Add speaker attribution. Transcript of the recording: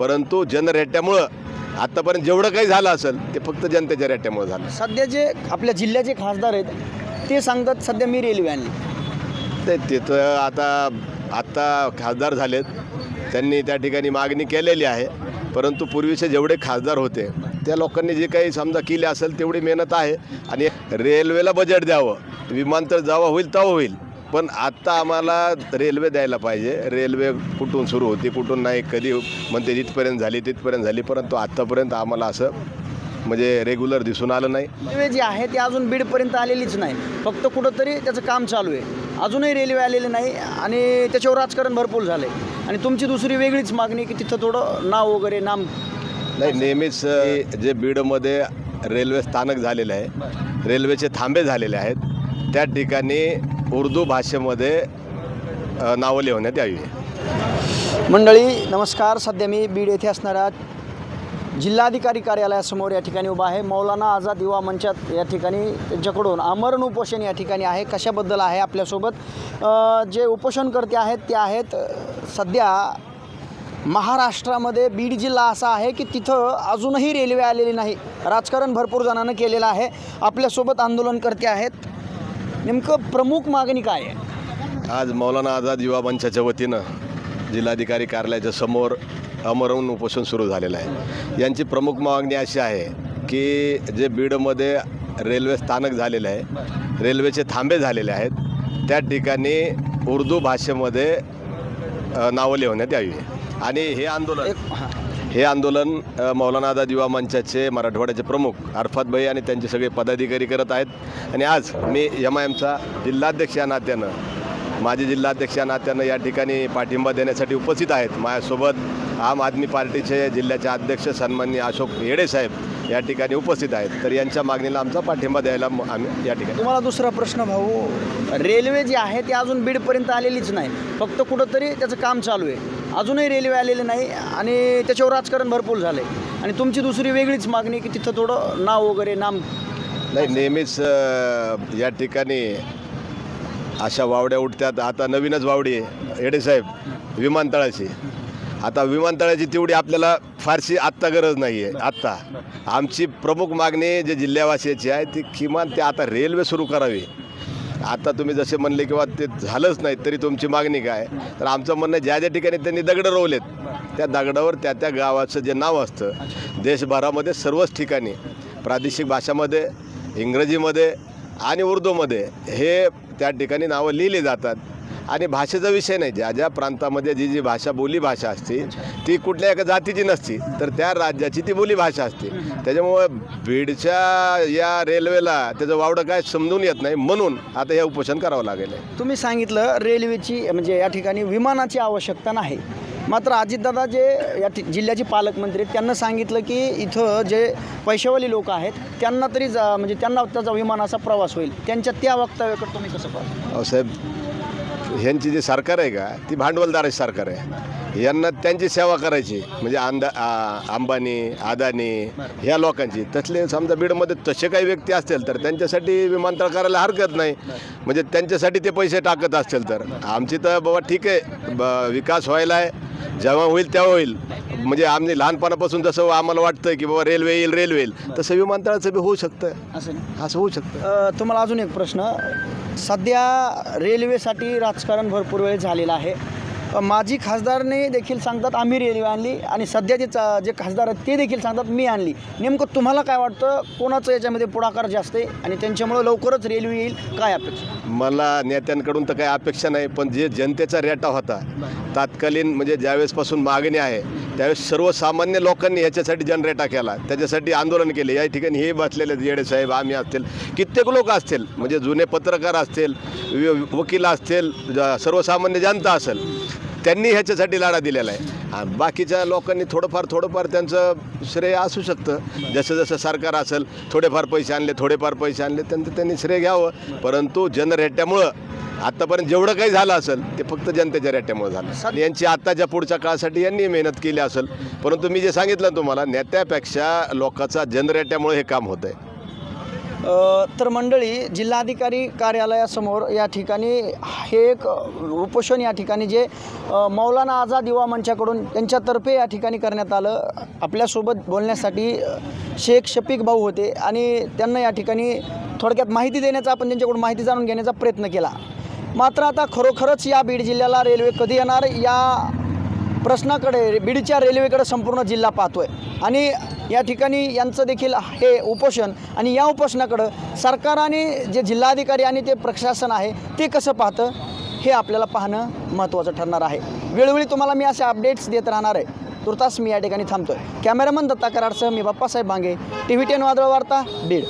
Speaker 1: परंतु जनरेट्यामुळं आत्तापर्यंत जेवढं काही झालं असेल ते फक्त जनतेच्या रेट्यामुळं झालं.
Speaker 2: सध्या जे आपल्या जिल्ह्याचे खासदार आहेत ते सांगतात सध्या मी रेल्वे आणली.
Speaker 1: ते तिथं आता आत्ता खासदार झालेत. त्यांनी त्या ठिकाणी मागणी केलेली आहे. परंतु पूर्वीचे जेवढे खासदार होते त्या लोकांनी जे काही समजा केले असेल तेवढी मेहनत आहे. आणि रेल्वेला बजेट द्यावं. विमानतळ जेव्हा होईल तेव्हा होईल. पण आत्ता आम्हाला रेल्वे द्यायला पाहिजे. रेल्वे कुठून सुरू होती कुठून नाही कधी म्हणते तिथपर्यंत झाली तिथपर्यंत झाली परंतु आत्तापर्यंत आम्हाला असं म्हणजे रेग्युलर दिसून आलं नाही.
Speaker 2: रेल्वे जी आहे ती अजून बीडपर्यंत आलेलीच नाही. फक्त कुठंतरी त्याचं काम चालू आहे. अजूनही रेल्वे आलेली नाही आणि त्याच्यावर राजकारण भरपूर झालं आहे आणि तुमची दुसरी वेगळीच मागणी की तिथं थोडं नाव वगैरे नाम
Speaker 1: नाही नेहमीच जे बीडमध्ये रेल्वे स्थानक झालेले आहे रेल्वेचे थांबे झालेले आहेत त्या ठिकाणी उर्दू भाषेमध्ये नावं लिहवण्यात यावी.
Speaker 2: मंडळी नमस्कार. सध्या मी बीड येथे असणाऱ्या जिल्हाधिकारी कार्यालयासमोर या ठिकाणी उभा आहे. मौलाना आझाद युवा मंचात या ठिकाणी त्यांच्याकडून आमरण उपोषण या ठिकाणी आहे. कशाबद्दल आहे आपल्यासोबत? जे उपोषणकर्ते आहेत ते आहेत सध्या महाराष्ट्रामध्ये बीड जिल्हा असा आहे की तिथं अजूनही रेल्वे आलेली नाही. राजकारण भरपूर जणांना केलेलं आहे. आपल्यासोबत आंदोलनकर्ते आहेत. नेमकं प्रमुख मागणी काय आहे?
Speaker 1: आज मौलाना आझाद युवा मंचाच्या वतीनं जिल्हाधिकारी कार्यालयाच्या समोर अमरवून उपोषण सुरू झालेलं आहे. यांची प्रमुख मागणी अशी आहे की जे बीडमध्ये रेल्वे स्थानक झालेलं आहे रेल्वेचे थांबे झालेले आहेत त्या ठिकाणी उर्दू भाषेमध्ये नावं लिहिण्यात यावी. आणि हे आंदोलन
Speaker 2: हे
Speaker 1: आंदोलन मौलाना आझाद युवा मंचाचे मराठवाड्याचे प्रमुख अरफात भाई आणि त्यांचे सगळे पदाधिकारी करत आहेत. आणि आज मी एम आय एमचा जिल्हाध्यक्ष या नात्यानं माजी जिल्हाध्यक्ष या नात्यानं या ठिकाणी पाठिंबा देण्यासाठी उपस्थित आहेत. माझ्यासोबत आम आदमी पार्टीचे जिल्ह्याचे अध्यक्ष सन्माननीय अशोक येडे साहेब या ठिकाणी उपस्थित आहेत. तर यांच्या मागणीला आमचा पाठिंबा द्यायला आम्ही या ठिकाणी.
Speaker 2: तुम्हाला दुसरा प्रश्न भाऊ रेल्वे जी आहे ती अजून बीडपर्यंत आलेलीच नाही. फक्त कुठंतरी त्याचं काम चालू आहे. अजूनही रेल्वे आलेली नाही आणि त्याच्यावर राजकारण भरपूर झालं आहे आणि तुमची दुसरी वेगळीच मागणी की तिथं थोडं नाव वगैरे नाम.
Speaker 1: नाही नेहमीच अ, या ठिकाणी अशा वावड्या उठतात. आता नवीनच वावडी आहे येडेसाहेब विमानतळाची. आता विमानतळाची तेवढी आपल्याला फारशी आत्ता गरज नाही आहे आत्ता. आमची प्रमुख मागणी जे जिल्ह्यावासियाची आहे ती किमान ते आता रेल्वे सुरू करावी. आता तुम्ही जसे म्हणले किंवा ते झालंच नाही तरी तुमची मागणी काय? तर आमचं म्हणणं ज्या ज्या ठिकाणी त्यांनी दगडं रोवलेत त्या दगडावर त्या त्या गावाचं जे नाव असतं देशभरामध्ये सर्वच ठिकाणी प्रादेशिक भाषामध्ये इंग्रजीमध्ये आणि उर्दूमध्ये हे त्या ठिकाणी नावं लिहिली जातात. आणि भाषेचा विषय नाही. ज्या ज्या प्रांतामध्ये जी जी भाषा बोली भाषा असते ती कुठल्या एका जातीची नसती तर त्या राज्याची ती बोली भाषा असते. त्याच्यामुळं बीडच्या या रेल्वेला त्याचं वावडं काय समजून येत नाही म्हणून आता हे उपोषण करावं लागेल.
Speaker 2: तुम्ही सांगितलं रेल्वेची म्हणजे या ठिकाणी विमानाची आवश्यकता नाही. मात्र अजितदादा जे या जिल्ह्याचे पालकमंत्री आहेत त्यांना सांगितलं की इथं जे पैशावाली लोक आहेत त्यांना तरी जा म्हणजे त्यांना त्याचा विमानाचा प्रवास होईल. त्यांच्या त्या वक्तव्याकडे तुम्ही कसं पाहता?
Speaker 1: साहेब ह्यांची जी सरकार आहे का ती भांडवलदाराची सरकार आहे. यांना त्यांची सेवा करायची म्हणजे अंदा आ- अंबानी अदानी ह्या लोकांची. तसले समजा बीडमध्ये तसे काही व्यक्ती असतील तर त्यांच्यासाठी विमानतळ करायला हरकत नाही. म्हणजे त्यांच्यासाठी ते पैसे टाकत असतील तर. आमची तर बाबा ठीक आहे ब विकास व्हायला आहे जेव्हा होईल तेव्हा होईल. म्हणजे आम्ही लहानपणापासून जसं आम्हाला वाटतं की बाबा रेल्वे येईल रेल्वे येईल तसं विमानतळाचं बी होऊ शकतं
Speaker 2: असं
Speaker 1: होऊ शकतं
Speaker 2: अ, तुम्हाला अजून एक प्रश्न. सध्या रेल्वेसाठी राजकारण भरपूर वेळ झालेलं आहे. माजी खासदारने देखील सांगतात आम्ही रेल्वे आणली आणि सध्याचे चा- जे खासदार आहेत ते देखील सांगतात मी आणली. नेमकं तुम्हाला काय वाटतं कोणाचं याच्यामध्ये पुढाकार जास्त आहे आणि त्यांच्यामुळं लवकरच रेल्वे येईल काय अपेक्षा?
Speaker 1: मला नेत्यांकडून तर काही अपेक्षा नाही पण जे जनतेचा रेटा होता तात्कालीन म्हणजे ज्यावेळेसपासून मागणी आहे त्यावेळेस सर्वसामान्य लोकांनी ह्याच्यासाठी जनरेटा केला त्याच्यासाठी आंदोलन केले. या ठिकाणी हे बसलेले येडे साहेब आम्ही असतील कित्येक लोक असतील म्हणजे जुने पत्रकार असतील वि- वकील असतील सर्वसामान्य जनता असेल त्यांनी ह्याच्यासाठी लढा दिलेला आहे. बाकीच्या लोकांनी थोडंफार थोडंफार त्यांचं श्रेय असू शकतं. जसं जसं सरकार असेल थोडेफार पैसे आणले थोडेफार पैसे आणले त्यांचं त्यांनी श्रेय घ्यावं. परंतु जनरेट्यामुळं आत्तापर्यंत जेवढं काही झालं असेल ते फक्त जनतेच्या रेट्यामुळे झालं. आणि यांची आत्ताच्या पुढच्या काळासाठी यांनी मेहनत केली असेल. परंतु मी जे सांगितलं तुम्हाला नेत्यापेक्षा लोकांचा जनरेट्यामुळे हे काम होतं आहे
Speaker 2: तर मंडळी जिल्हाधिकारी कार्यालयासमोर या ठिकाणी हे एक उपोषण या ठिकाणी जे मौलाना आझाद युवा मंचाकडून त्यांच्यातर्फे या ठिकाणी करण्यात आलं. आपल्यासोबत बोलण्यासाठी शेख शफीक भाऊ होते आणि त्यांना या ठिकाणी थोडक्यात माहिती देण्याचा आपण त्यांच्याकडून माहिती जाणून घेण्याचा प्रयत्न केला. मात्र आता खरोखरच या बीड जिल्ह्याला रेल्वे कधी येणार या प्रश्नाकडे बीडच्या रेल्वेकडे संपूर्ण जिल्हा पाहतोय. आणि या ठिकाणी यांचं देखील हे उपोषण आणि या उपोषणाकडं सरकाराने जे जिल्हाधिकारी आणि ते प्रशासन आहे ते कसं पाहतं हे आपल्याला पाहणं महत्त्वाचं ठरणार आहे. वेळोवेळी तुम्हाला मी असे अपडेट्स देत राहणार आहे. तुर्तास मी या ठिकाणी थांबतो आहे कॅमेरामन दत्ता कराडसह मी Bappasaheb Bange T V ten Vadal Varta Beed.